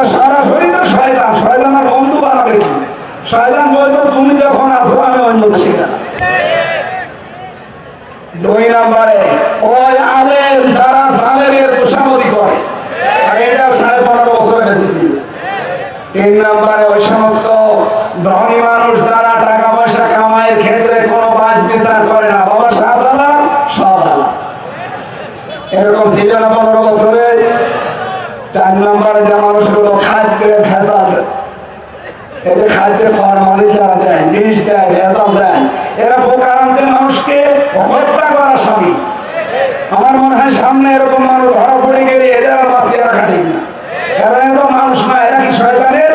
ওরা সরাসরি তো শয়তান। শয়তান আর বন্ধু বানাবে কি? শয়তান বলতো, তুমি যখন আসো আমি অন্য দেশে দুই নম্বরে, ওই আলেম যারা সালেমের তোষামদি করে। আর এটা সাড়ে পনেরো বছরে বেশি ছিল তিন নম্বরে, ওই সমস্ত ধনী মানুষ যারা টাকা পয়সা কামাইয়ের ক্ষেত্রে কোনো বাজ বিচার করে না, বাবা শাহজালাল, সব হালাল। এরকম ছিল না পনেরো বছরে। চার নম্বরে, যে মানুষগুলো খাদ্যে ভেজাল এদের খাদ্যে যারা দেয় বিষ দেয় ভেজাল দেয় এরা বোকারান্তে মানুষকে হত্যা করার স্বামী। আমার মনে হয় সামনে এরকম মানুষ ধরা পড়ে গেলে এদের আর বাঁচিয়ে রাখা ঠিক না। কারণ তো মানুষ না, এরা কি শয়তানের?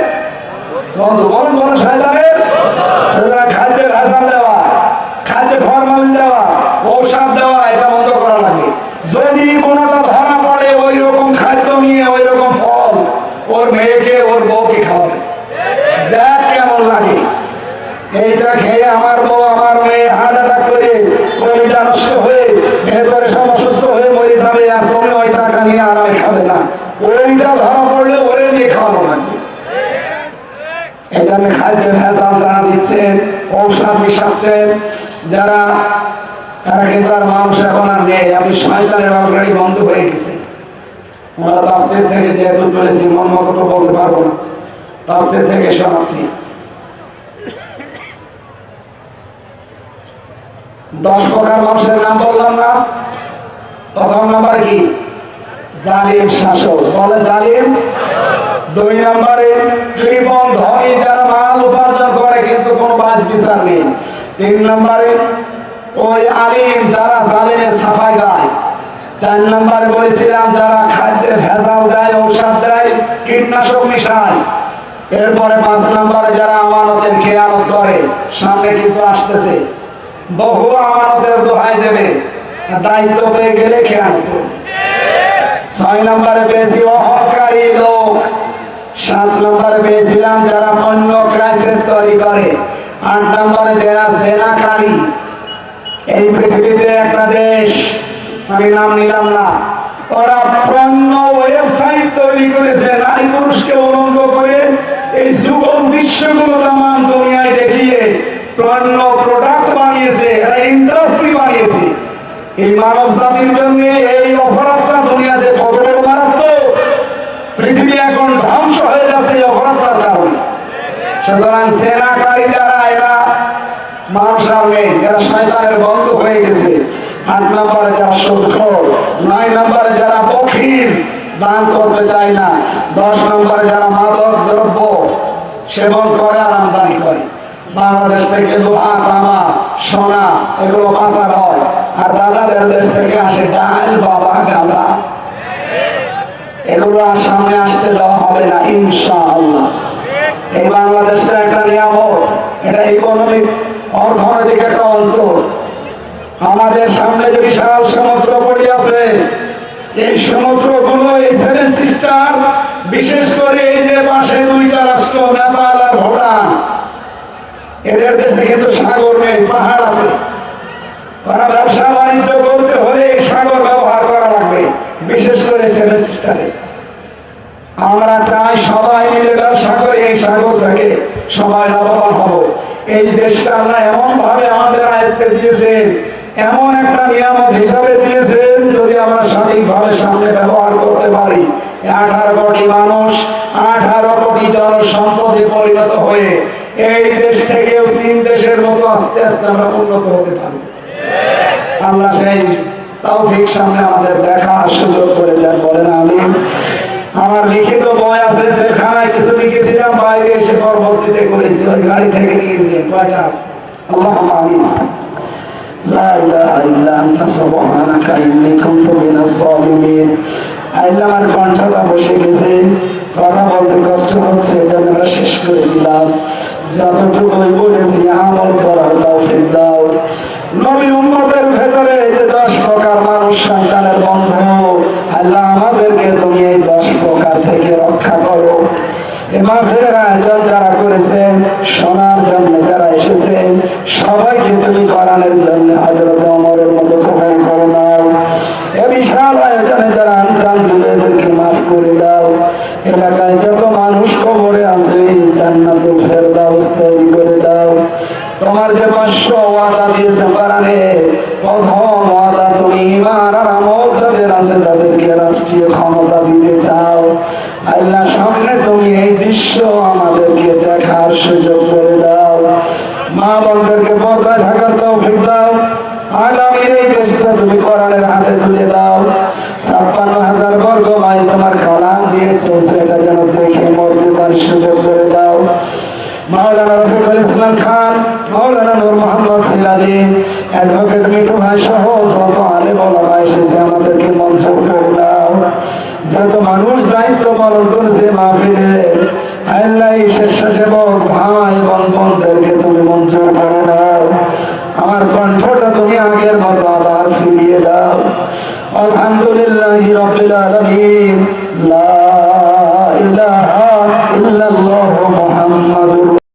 বন্ধু, বলুন বলুন, শয়তানের? খাদ্যে ভেজাল দেওয়া, খাদ্যে ফরমালিন দেওয়া, ঔষধ দেওয়া, এটা বন্ধ করা লাগে যদি কোনোটা ধরা পড়ে ওই রকম খাদ্য নিয়ে ওই রকম ফল ওর মেয়েকে ওর বউকে খাওয়াবে দেখ কেমন লাগে এইটা খেয়ে আমার বউ আমার মেয়ে হার্ট অ্যাটাক করে কলিজা নষ্ট হয়ে ভেতরে সব অসুস্থ হয়ে মরে যাবে আর তুমি ওই টাকা নিয়ে আরামে খাবে না ওইটা ধরা পড়লে ওরে দিয়ে খাওয়ানো লাগবে এখানে খাদ্যে ভেজাল যারা দিচ্ছেন ঔষধ মিশাচ্ছেন যারা, তারা কিন্তু আর মানুষ এখন আর নেই। আমি শয়তানের অলরেডি বন্ধ হয়ে গেছে। আমরা থেকে তুলেছি মন মতো তো বলতে পারব না। থেকে শোনাচ্ছি। দশ প্রকার মানুষের নাম বললাম না। প্রথম নাম্বার কি? জালিম শাসক। বলে জালিম দুই নম্বরে কৃপণ ধনী যারা মাল উপার্জন করে, কিন্তু কোনো বাজ বিচার নেই। তিন নম্বরে, ওই আলিম যারা জালিমের সাফাই গায়। চার নম্বরে বলেছিলাম, যারা খাদ্যে ভেজাল দেয়, ঔষধ দেয়, কীটনাশক মিশায়। এরপরে পাঁচ নম্বরে, যারা আমানতের খেয়ালত করে, সামনে কিন্তু আসতেছে। বহু আমানতের দোহাই দেবে। দায়িত্ব পেয়ে গেলে খেয়াল করবে। ছয় নম্বরে পেয়েছি অহংকারী লোক। সাত নম্বরে পেয়েছিলাম যারা পণ্য ক্রাইসিস তৈরি করে। আট নম্বরে যারা সেনাকারী। এই পৃথিবীতে একটা দেশ, আমি নাম নিলাম না। ওরা পণ্য ওয়েবসাইট তৈরি করেছে, নারী পুরুষকে উলঙ্গ করে এই যুগল দৃশ্যগুলো তাম দুনিয়ায় দেখিয়ে পণ্য প্রোডাক্ট বানিয়েছে, একটা ইন্ডাস্ট্রি বানিয়েছে। এই মানব জাতির জন্য এই অপরাধটা দুনিয়া যে কত বড় মারাত্মক পৃথিবী এখন ধ্বংস হয়ে যাচ্ছে এই অপরাধটার কারণে সুতরাং সেনাকারী যারা, এরা মানুষ আর নেই এরা শয়তানের বন্ধ হয়ে গেছে। আট নম্বরে যারা শত্রু নয় নম্বরে যারা বখির দান করতে চায় না। দশ নম্বরে যারা মাদক দ্রব্য সেবন করে আর আমদানি করে। বাংলাদেশ থেকে লোহা, তামা, সোনা, এগুলো পাচার হয়। আর দাদাদের দেশ থেকে আসে ডাল, বাবা, গাঁজা। এগুলো সামনে আসতে দেওয়া হবে না, ইনশাআল্লাহ। এই বাংলাদেশটা একটা নিয়ামত, এটা ইকোনমিক অর্থনৈতিক একটা অঞ্চল। আমাদের সামনে যে বিশাল সমুদ্র পড়ে আছে, এই সমুদ্রগুলো, এই সেভেন সিস্টার, বিশেষ করে এই যে পাশে দুইটা রাষ্ট্র, নেপাল আর ভুটান, এদের দেশে কিন্তু সাগর নেই পাহাড় আছে ওরা ব্যবসা বাণিজ্য করতে হলে এই সাগর ব্যবহার করা লাগবে বিশেষ করে সেভেন সিস্টারে আমরা চাই সবাই মিলে ব্যবসা করে এই সাগর থেকে সবাই লাভবান হব। এই দেশটা আল্লাহ এমন ভাবে আমাদের আয়ত্তে দিয়েছেন এমন একটা নিয়ামত হিসাবে দিয়েছেন যদি আমরা সঠিকভাবে সামনে ব্যবহার করতে পারি। আঠারো কোটি মানুষ, আঠারো কোটি জনসম্পদে পরিণত হয়ে এই দেশ থেকেও চীন দেশের মতো আস্তে আস্তে আমরা উন্নত হতে পারি। আল্লাহ সেই তৌফিক সামনে আমাদের দেখার সুযোগ করে দেন, বলেন আমি আমার লিখিত বই আছে সেখানে কিছু লিখেছিলাম বাইরে এসে পরবর্তীতে করেছি ওই গাড়ি থেকে নিয়েছি কয়টা আছে আল্লাহ আমিন لا إله إلا أنت سبحانك إني كنت من الظالمين আল্লাহ আমার কণ্ঠটা বসে গেছে কথা বলতে কষ্ট হচ্ছে এটা আমরা শেষ করে দিলাম যতটুকুই বলেছি আমল করার তৌফিক দাও নবী উম্মতের ভেতরে যে দশ প্রকার মানুষ সন্তানের বন্ধু আল্লাহ আমাদেরকে থেকে রক্ষা করো। ফেরার আয়োজন যারা করেছেন শোনার জন্য যারা এসেছেন সবাইকে তুমি করানোর জন্য হজরত অমরের মতো কবল করো নাও এ বিশাল আয়োজনে যারা দিলে এদেরকে মাফ করে দাও। এলাকায় যত মানুষ কবরে আছে, জান্নাতে ফেরদাউস তৈরি করে দাও। তোমার যে পাঁচশো ওয়াদা দিয়েছে পারানে প্রথম ক্ষমতা দিতে চাও আল্লাহ সামনে তুমি এই দৃশ্য আমাদেরকে দেখার সুযোগ করে দাও। মা বোনদেরকে পর্দায় থাকার তৌফিক দাও। আগামীর এই দেশটা তুমি কোরআনের হাতে তুলে দাও। ছাপ্পান্ন হাজার বর্গ মাইল তোমার কালাম দিয়ে চলছে এটা যেন দেখে মরতে পার সুযোগ করে দাও। মাওলানা রফিকুল ইসলাম খান, মাওলানা নূর মোহাম্মদ সিরাজি, অ্যাডভোকেট মিঠু ভাই সহ যত আলে বলা এসেছে আমাদেরকে দাও যত মানুষ দায়িত্ব পালন করছে মাহফিলে, আল্লাহ স্বেচ্ছাসেবক ভাই এবং বোনদেরকে তুমি মঞ্জুর করে দাও। আমার কণ্ঠটা তুমি আগের মতো আবার ফিরিয়ে দাও। আলহামদুলিল্লাহ রবিল আলমিন। লা ইলাহা ইল্লাল্লাহু মুহাম্মাদুর